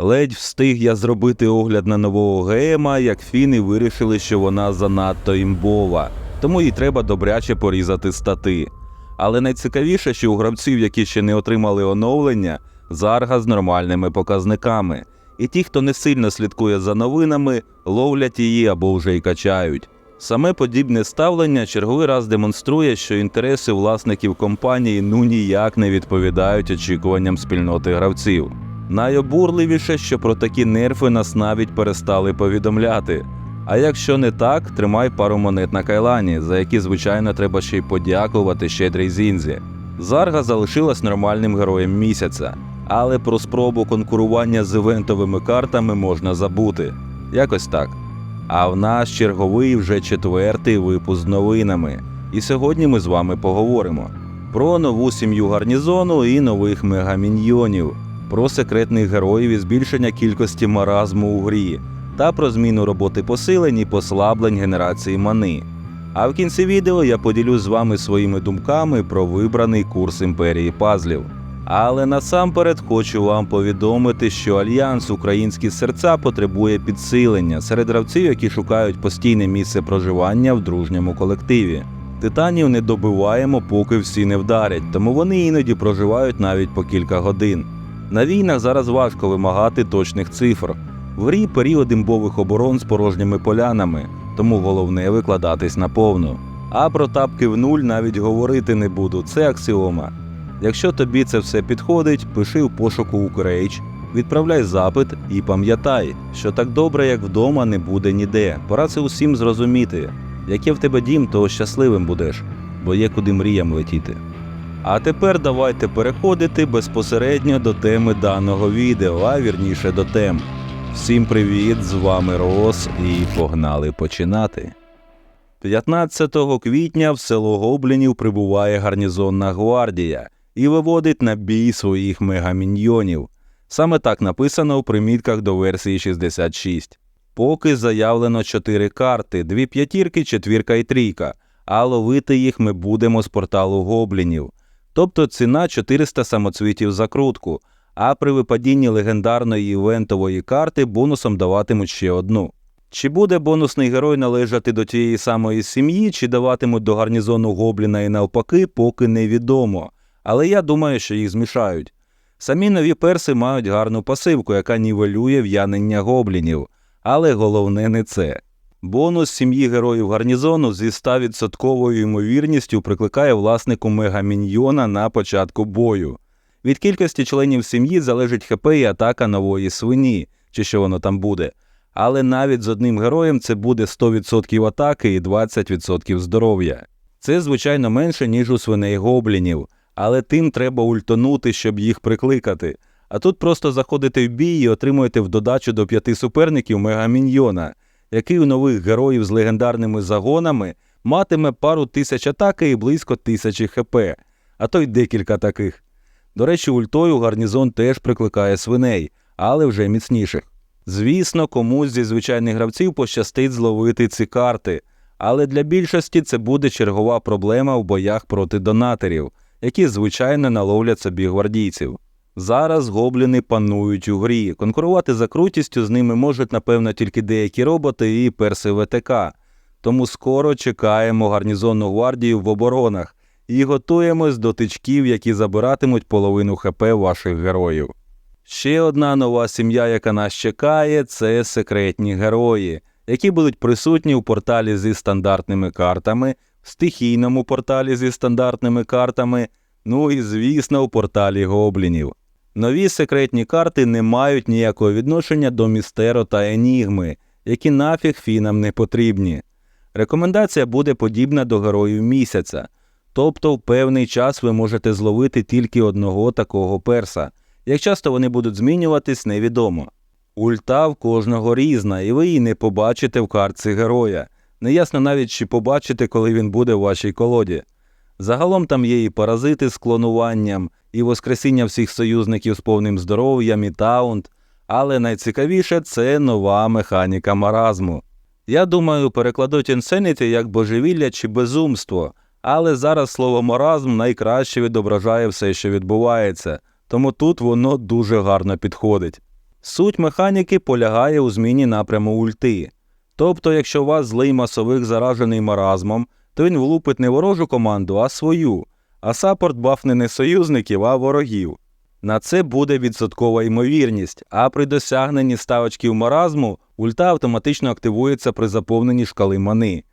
Ледь встиг я зробити огляд на нового ГМа, як фіни вирішили, що вона занадто імбова, тому їй треба добряче порізати стати. Але найцікавіше, що у гравців, які ще не отримали оновлення, зарга з нормальними показниками. І ті, хто не сильно слідкує за новинами, ловлять її або вже й качають. Саме подібне ставлення черговий раз демонструє, що інтереси власників компанії ну ніяк не відповідають очікуванням спільноти гравців. Найобурливіше, що про такі нерфи нас навіть перестали повідомляти. А якщо не так, тримай пару монет на кайлані, за які, звичайно, треба ще й подякувати щедрій зінзі. Зарга залишилась нормальним героєм місяця, але про спробу конкурування з івентовими картами можна забути. Якось так. А в нас черговий вже четвертий випуск з новинами. І сьогодні ми з вами поговоримо про нову сім'ю гарнізону і нових мегаміньйонів, про секретних героїв і збільшення кількості маразму у грі, та про зміну роботи посилень і послаблень генерації мани. А в кінці відео я поділюсь з вами своїми думками про вибраний курс імперії пазлів. Але насамперед хочу вам повідомити, що альянс Українські серця потребує підсилення серед гравців, які шукають постійне місце проживання в дружньому колективі. Титанів не добиваємо, поки всі не вдарять, тому вони іноді проживають навіть по кілька годин. На війнах зараз важко вимагати точних цифр. В грі період імбових оборон з порожніми полянами, тому головне викладатись наповну. А про тапки в нуль навіть говорити не буду, це аксіома. Якщо тобі це все підходить, пиши в пошуку Укрейдж, відправляй запит і пам'ятай, що так добре, як вдома, не буде ніде. Пора це усім зрозуміти. Яке в тебе дім, то щасливим будеш, бо є куди мріям летіти. А тепер давайте переходити безпосередньо до теми даного відео, а вірніше до тем. Всім привіт! З вами Рос і погнали починати. 15 квітня в село Гоблінів прибуває гарнізонна гвардія і виводить на бій своїх мегаміньйонів. Саме так написано в примітках до версії 66. Поки заявлено 4 карти, дві п'ятірки, четвірка і трійка, а ловити їх ми будемо з порталу гоблінів. Тобто ціна 400 самоцвітів за крутку, а при випадінні легендарної івентової карти бонусом даватимуть ще одну. Чи буде бонусний герой належати до тієї самої сім'ї, чи даватимуть до гарнізону гобліна і навпаки, поки невідомо. Але я думаю, що їх змішають. Самі нові перси мають гарну пасивку, яка нівелює в'янення гоблінів. Але головне не це. Бонус сім'ї героїв гарнізону зі 100% ймовірністю прикликає власнику мегаміньйона на початку бою. Від кількості членів сім'ї залежить ХП і атака нової свині, чи що воно там буде. Але навіть з одним героєм це буде 100% атаки і 20% здоров'я. Це, звичайно, менше, ніж у свиней гоблінів, але тим треба ультонути, щоб їх прикликати. А тут просто заходите в бій і отримуєте в додачу до п'яти суперників мегаміньйона, який у нових героїв з легендарними загонами матиме пару тисяч атаки і близько тисячі хп, а то й декілька таких. До речі, ультою гарнізон теж прикликає свиней, але вже міцніших. Звісно, комусь зі звичайних гравців пощастить зловити ці карти, але для більшості це буде чергова проблема в боях проти донаторів, які звичайно наловлять собі гвардійців. Зараз гобліни панують у грі. Конкурувати за крутістю з ними можуть, напевно, тільки деякі роботи і перси ВТК. Тому скоро чекаємо гарнізонну гвардію в оборонах і готуємось до тичків, які забиратимуть половину ХП ваших героїв. Ще одна нова сім'я, яка нас чекає, це секретні герої, які будуть присутні у порталі зі стандартними картами, в стихійному порталі зі стандартними картами, ну і, звісно, у порталі гоблінів. Нові секретні карти не мають ніякого відношення до Містеро та Енігми, які нафіг фінам не потрібні. Рекомендація буде подібна до героїв місяця, тобто в певний час ви можете зловити тільки одного такого перса. Як часто вони будуть змінюватись, невідомо. Ульта в кожного різна, і ви її не побачите в картці героя. Неясно навіть, чи побачите, коли він буде в вашій колоді. Загалом там є і паразити з клонуванням, і воскресіння всіх союзників з повним здоров'ям, і таунт, але найцікавіше це нова механіка маразму. Я думаю, перекладуть Insanity як божевілля чи безумство, але зараз слово маразм найкраще відображає все, що відбувається, тому тут воно дуже гарно підходить. Суть механіки полягає у зміні напряму ульти. Тобто, якщо у вас злий масовик заражений маразмом, то він влупить не ворожу команду, а свою, а саппорт бафне не союзників, а ворогів. На це буде відсоткова ймовірність, а при досягненні ставочків маразму ульта автоматично активується при заповненні шкали мани.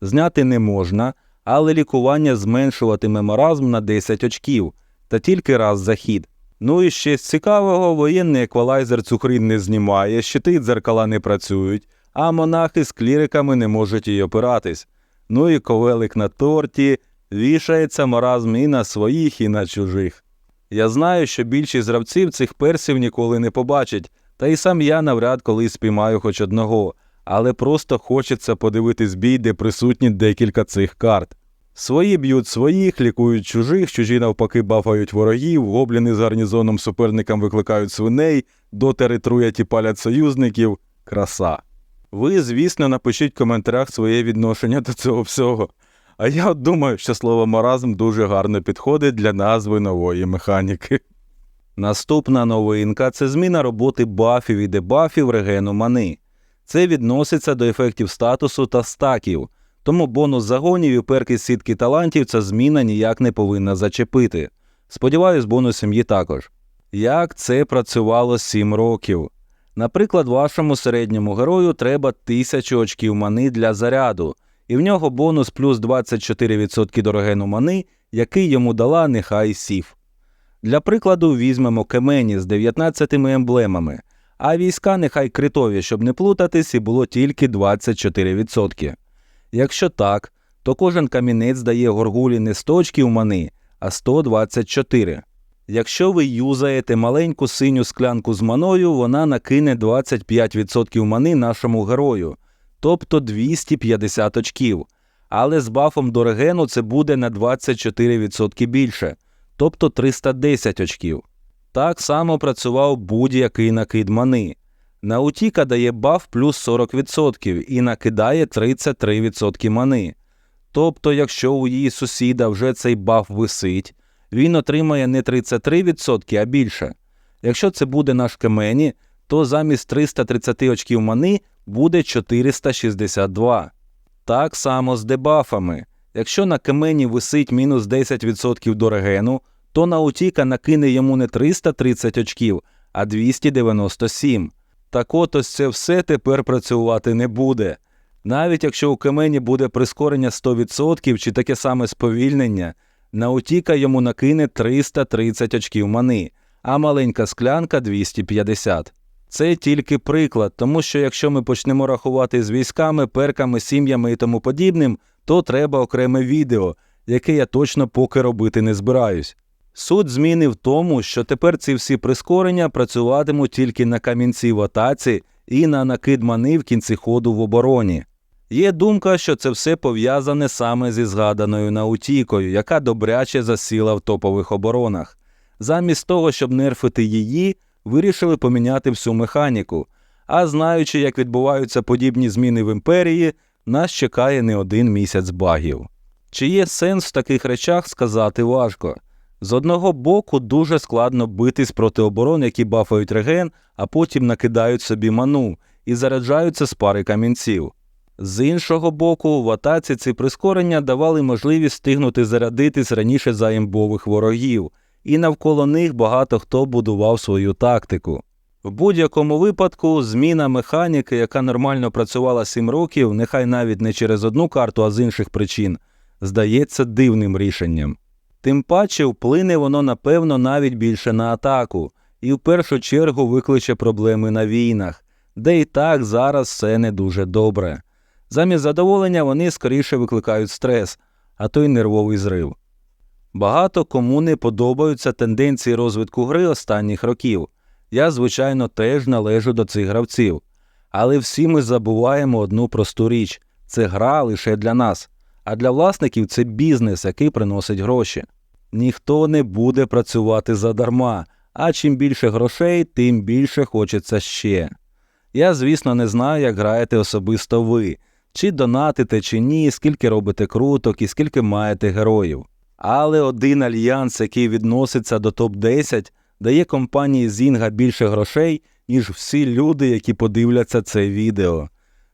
Зняти не можна, але лікування зменшуватиме маразм на 10 очків, та тільки раз за хід. Ну і ще з цікавого, воєнний еквалайзер цукрин не знімає, щити дзеркала не працюють, а монахи з кліриками не можуть їй опиратись. Ну і ковелик на торті вішається маразм і на своїх, і на чужих. Я знаю, що більшість гравців цих персів ніколи не побачать, та й сам я навряд коли спіймаю хоч одного, але просто хочеться подивитись бій, де присутні декілька цих карт. Свої б'ють своїх, лікують чужих, чужі навпаки бафають ворогів, гобліни з гарнізоном суперникам викликають свиней, дотери труять і палять союзників. Краса. Ви, звісно, напишіть в коментарях своє відношення до цього всього. А я думаю, що слово маразм дуже гарно підходить для назви нової механіки. Наступна новинка це зміна роботи бафів і дебафів регену мани. Це відноситься до ефектів статусу та стаків, тому бонус загонів і перки сітки талантів ця зміна ніяк не повинна зачепити. Сподіваюсь, бонус сім'ї також. Як це працювало 7 років? Наприклад, вашому середньому герою треба 1000 очків мани для заряду, і в нього бонус плюс 24% до регену мани, який йому дала нехай сів. Для прикладу, візьмемо кемені з 19 емблемами, а війська нехай критові, щоб не плутатись, і було тільки 24%. Якщо так, то кожен камінець дає горгулі не 100 очків мани, а 124. Якщо ви юзаєте маленьку синю склянку з маною, вона накине 25% мани нашому герою, тобто 250 очків. Але з бафом до регену це буде на 24% більше, тобто 310 очків. Так само працював будь-який накид мани. Наутіка дає баф плюс 40% і накидає 33% мани. Тобто, якщо у її сусіда вже цей баф висить, він отримає не 33%, а більше. Якщо це буде наш Кемені, то замість 330 очків мани буде 462. Так само з дебафами. Якщо на Кемені висить мінус 10% до регену, то Наутіка накине йому не 330 очків, а 297. Так от ось це все тепер працювати не буде. Навіть якщо у Кемені буде прискорення 100% чи таке саме сповільнення, Наутіка йому накине 330 очків мани, а маленька склянка 250. Це тільки приклад, тому що якщо ми почнемо рахувати з військами, перками, сім'ями і тому подібним, то треба окреме відео, яке я точно поки робити не збираюсь. Суть зміни в тому, що тепер ці всі прискорення працюватимуть тільки на камінці в атаці і на накид мани в кінці ходу в обороні. Є думка, що це все пов'язане саме зі згаданою наутікою, яка добряче засіла в топових оборонах. Замість того, щоб нерфити її, вирішили поміняти всю механіку. А знаючи, як відбуваються подібні зміни в імперії, нас чекає не один місяць багів. Чи є сенс в таких речах сказати важко? З одного боку, дуже складно битись проти оборон, які бафають реген, а потім накидають собі ману і заряджаються з пари камінців. З іншого боку, в атаці ці прискорення давали можливість встигнути зарядитись раніше за імбових ворогів, і навколо них багато хто будував свою тактику. В будь-якому випадку, зміна механіки, яка нормально працювала 7 років, нехай навіть не через одну карту, а з інших причин, здається дивним рішенням. Тим паче вплине воно, напевно, навіть більше на атаку, і в першу чергу викличе проблеми на війнах, де і так зараз все не дуже добре. Замість задоволення вони скоріше викликають стрес, а то й нервовий зрив. Багато кому не подобаються тенденції розвитку гри останніх років. Я, звичайно, теж належу до цих гравців. Але всі ми забуваємо одну просту річ це гра лише для нас, а для власників це бізнес, який приносить гроші. Ніхто не буде працювати задарма, а чим більше грошей, тим більше хочеться ще. Я, звісно, не знаю, як граєте особисто ви, чи донатите, чи ні, скільки робите круток і скільки маєте героїв. Але один альянс, який відноситься до топ-10, дає компанії Зінга більше грошей, ніж всі люди, які подивляться це відео.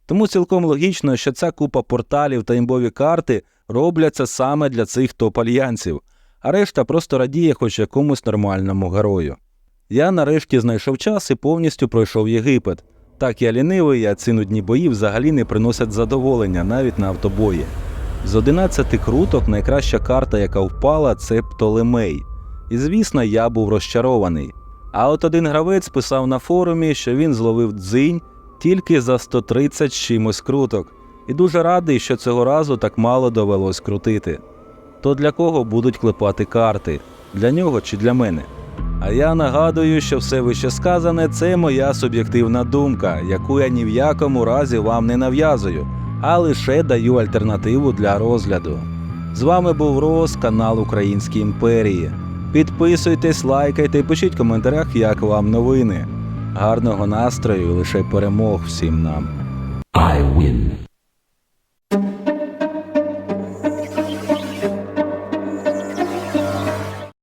Тому цілком логічно, що ця купа порталів та імбові карти робляться саме для цих топ-альянсів, а решта просто радіє хоч якомусь нормальному герою. Я нарешті знайшов час і повністю пройшов Єгипет. Так я лінивий, а ці нудні бої взагалі не приносять задоволення навіть на автобої. З 11 круток найкраща карта, яка впала, це Птолемей. І звісно, я був розчарований. А от один гравець писав на форумі, що він зловив дзинь тільки за 130 чимось круток, і дуже радий, що цього разу так мало довелось крутити. То для кого будуть клепати карти? Для нього чи для мене? А я нагадую, що все вище сказане це моя суб'єктивна думка, яку я ні в якому разі вам не нав'язую, а лише даю альтернативу для розгляду. З вами був Роз, канал Українські імперії. Підписуйтесь, лайкайте пишіть в коментарях, як вам новини. Гарного настрою і лише перемог всім нам. I win.